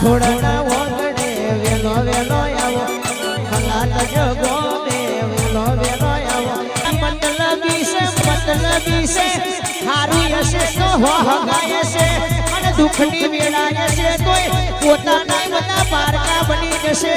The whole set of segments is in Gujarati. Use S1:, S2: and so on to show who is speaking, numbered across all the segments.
S1: થોડા ઓગણે વેલો વેલો આવો. ખલાલ જગો દુખની વેળાએ પોતાના બધા પારકા બની જશે.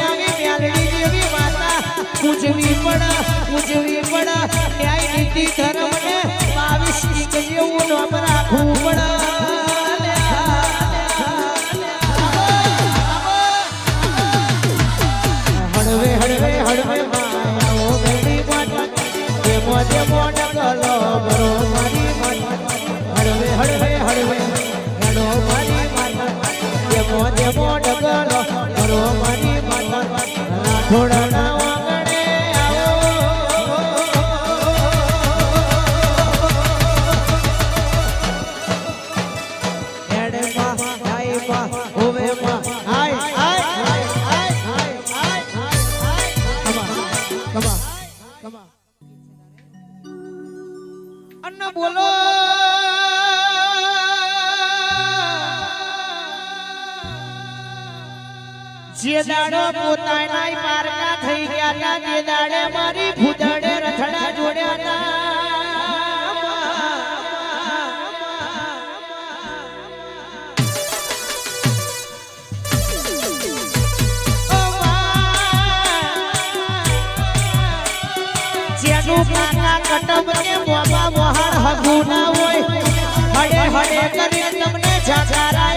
S1: માતા પડા ઉજવી પડ ન્યાય નીતિ બોલો. જે પોતાના પારકા થઈ ગયા હતા તે દાડે મારી ભૂદડે રથડા જોડ્યા કટમ ને મોબા મોહાર હગુ ના હોય. હડે હડે કરીને તમને ઝાઝારા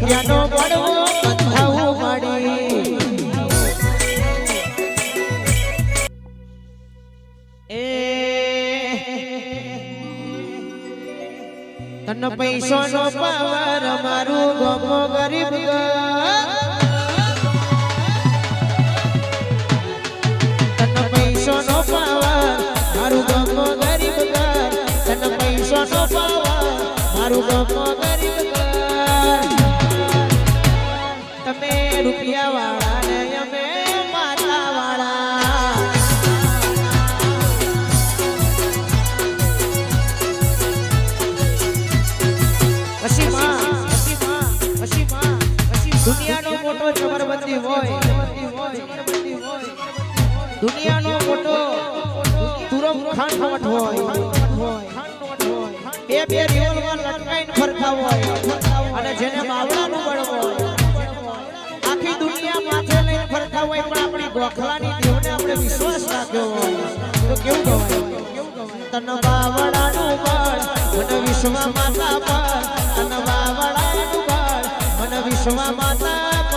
S1: રૂપિયાનો પડવો બંધાવું મળી એ તન પૈસો નો પાવર મારું ગમો ગરીબ તન પૈસો નો પાવર મારું ગમો ગરીબ તન પૈસો નો પાવર મારું ગમો ખાંડ હોય બે બે રિવોલ્વર લટકાઈને ફરતા હોય. અને જેને માવડાનું બળ હોય. આખી દુનિયા માથે લઈને ફરતા હોય પણ આપણી ગોખલાની દેવને આપણે વિશ્વાસ રાખ્યો હોય. તો કેવું કહેવાય? તન બાવળાનું બળ મને વિશ્વ માતા પર. તન બાવળાનું બળ મને વિશ્વ માતા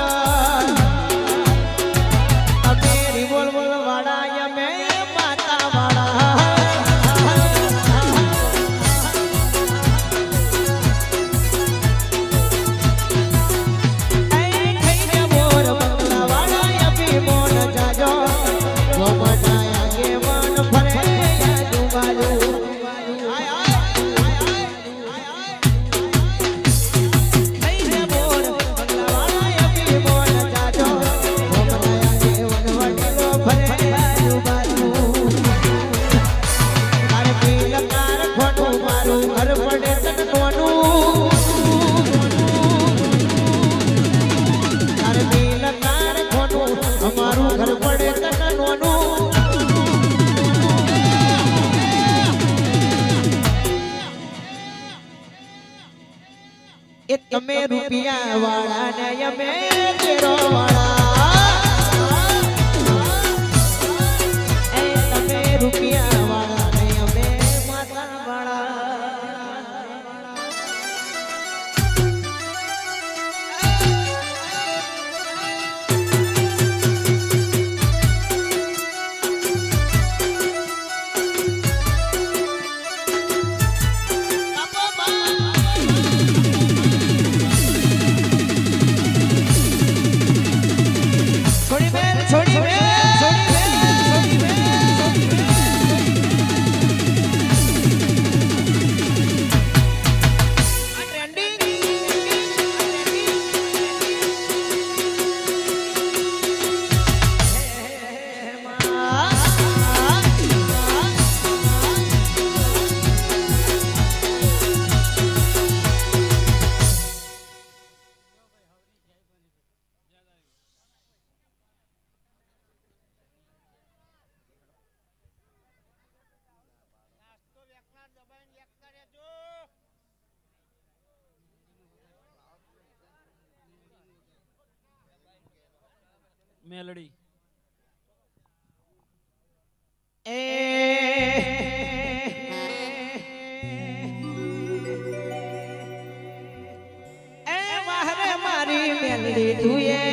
S1: તમે રૂપિયા વાળા ને અમે
S2: મેલડી.
S1: એ એ મારે મારી મેલડી તું એ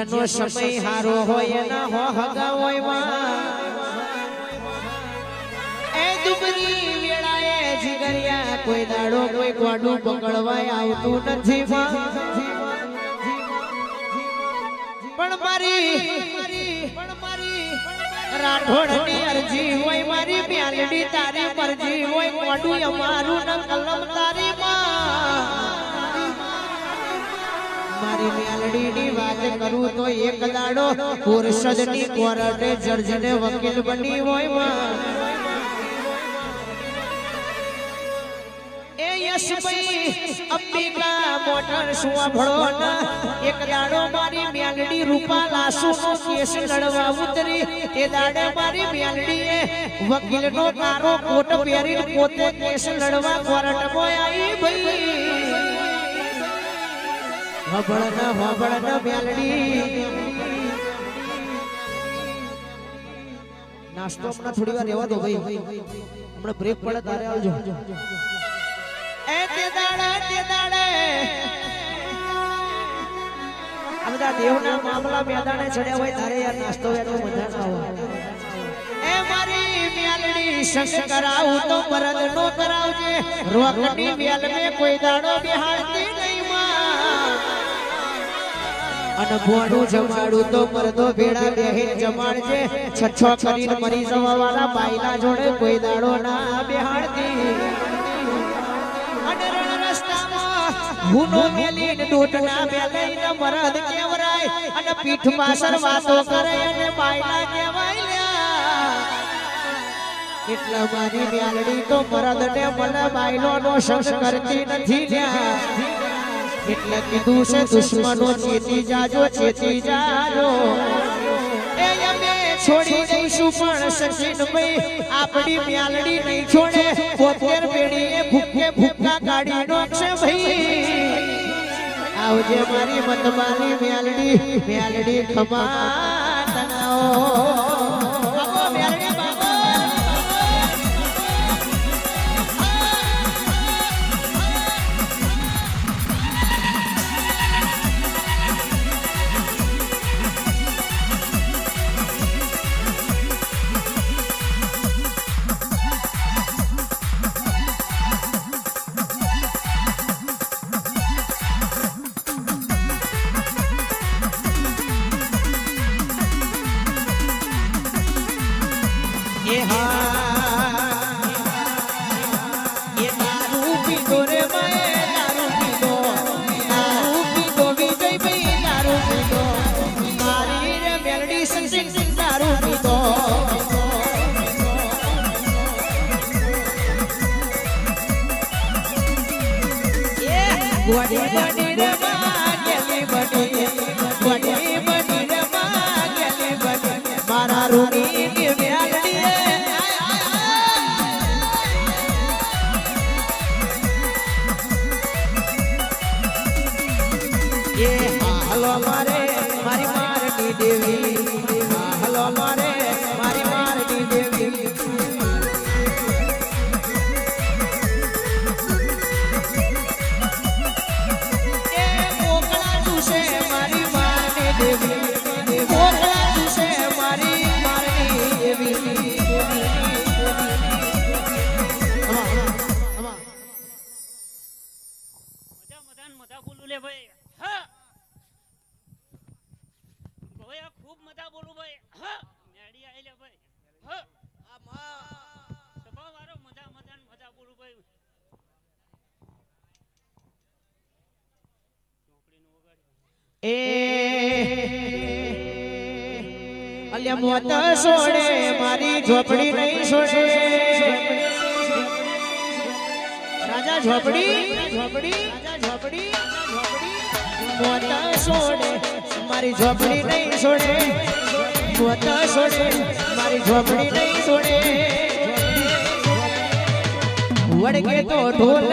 S1: જેનો સમય હારો હોય એના હો હગા હોયમાં એ દુબરી વેળાએ જીગરિયા કોઈ દાડો કોઈ ગોડું પકડવાય આવતું નથી માં પણ મારી રાઠોડની અરજી હોય મારી બ્યાલડી તારી મરજી હોય કોડું અમારું ન કલમ તારી માં મારી મેલડીની વાત કરું તો એક દાડો પુરુષદની કોર્ટે જજને વકીલ બની હોયમાં. એ યશભાઈ રૂપા લાસુ નો કેસ ઉતરી. એ દાડે મારી મ્યાલડીએ વકીલનો કારો કોટ પહેરી પોતે કેસ લડવા કોર્ટમાં આવી ભાઈ. નાસ્તો હમણાં થોડી વાર રહેવા દો ભાઈ. હમણાં બ્રેક પડે તારે આવજો. આ બધા દેવના મામલા હોય તારે કોઈ દાડો બિહારતી નહીં. અને ભોણું જમાડું તો મરદો ભેળા બેહે જમાડજે છચ્છો કરીને મરી જવા વાળા બાયલા જોડે કોઈ દાડો ના બેહાડતી. હુનો મેલીને દોટના મેલીને મરદ કેવરાય. અને પીઠ પાછળ કરે અને બાયલા કેવાય એટલા મારી મ્યાલડી તો મરદને મને બાયલોનો સંગ કરતી નથી લ્યા. એટલે કીધું છે, દુશ્મનો ચેતી જાજો ચેતી જાજો. એ અમે છોડી દઈશું પણ સચિનભાઈ આપણી મ્યાલડી નહીં છોડે. બોતેર પેઢીએ ભૂકે ભૂકા કાઢી નાખશે ભાઈ. આવજે મારી મતમાલી મ્યાલડી મ્યાલડી ખમા તનાઓ
S2: What? What? What? do?
S1: देव અલ્યા મોત છોડે, મારી ઝોપડી નહીં છોડે. રાજા ઝોપડી છોડે, મારી ઝોપડી નહીં છોડે. મોત છોડે, મારી ઝોપડી નહીં સોડે વડકે તો ઢોલ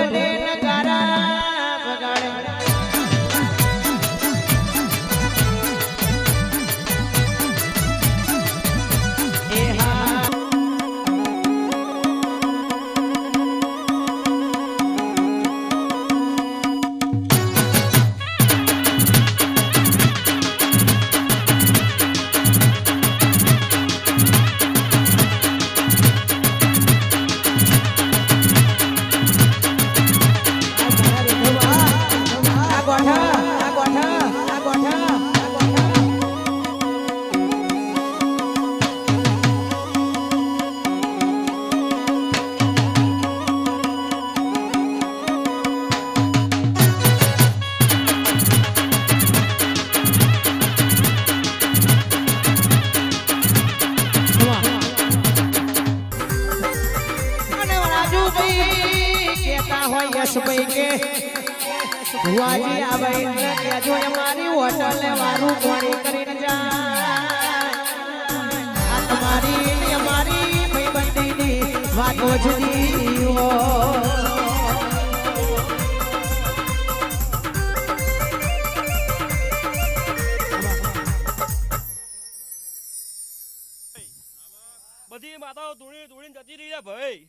S3: બધી માતાઓ ધૂણી ધૂણી જતી રહી છે ભાઈ.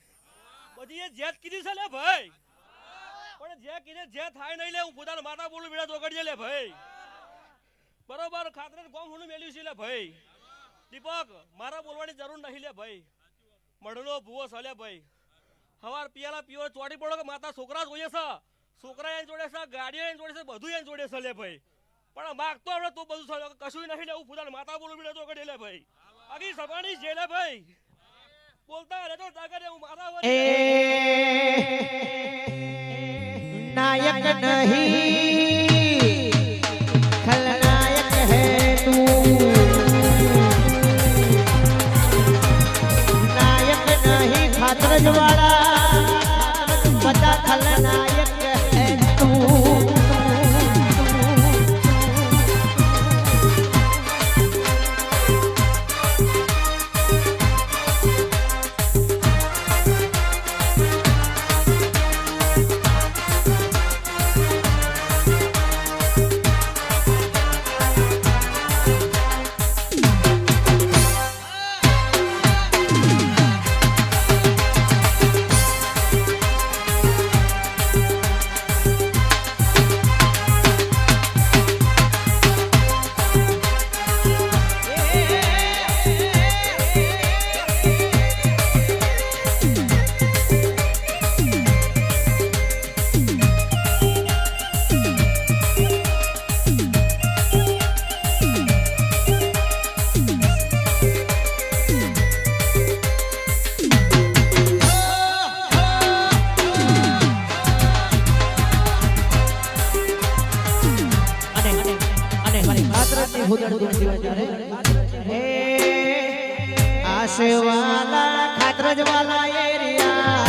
S3: બધી એ જેત કીધી છે લે ભાઈ. પણ જે કીધે જે થાય નહીં લે, હું પોતાના માતા બોલું બીડા ચોકડીએ લે ભાઈ. બરોબર ખાતરે કોમ હું મેળ્યું છે લે ભાઈ. દીપક, મારા બોલવાની જરૂર નહીં લે ભાઈ. મઢનો ભૂવો સલે ભાઈ. હવાર પિયાલા પીવો ચોટી પડો કે માતા છોકરા જોઈએ છે. છોકરા એને જોડે છે, ગાડીઓ એને જોડે છે, બધું એને જોડે છે લે ભાઈ. પણ માગતો આપણે તું બધું સલે કશું નહીં લે, હું ફુદાને માતા બોલું બીડે તો લે ભાઈ. આગી સભાની છે લે ભાઈ. બોલતા રહેતો તાકે હું વળી
S1: નાયક નહીં. બધા ખલનાયક કાગજવાલા એરિયા.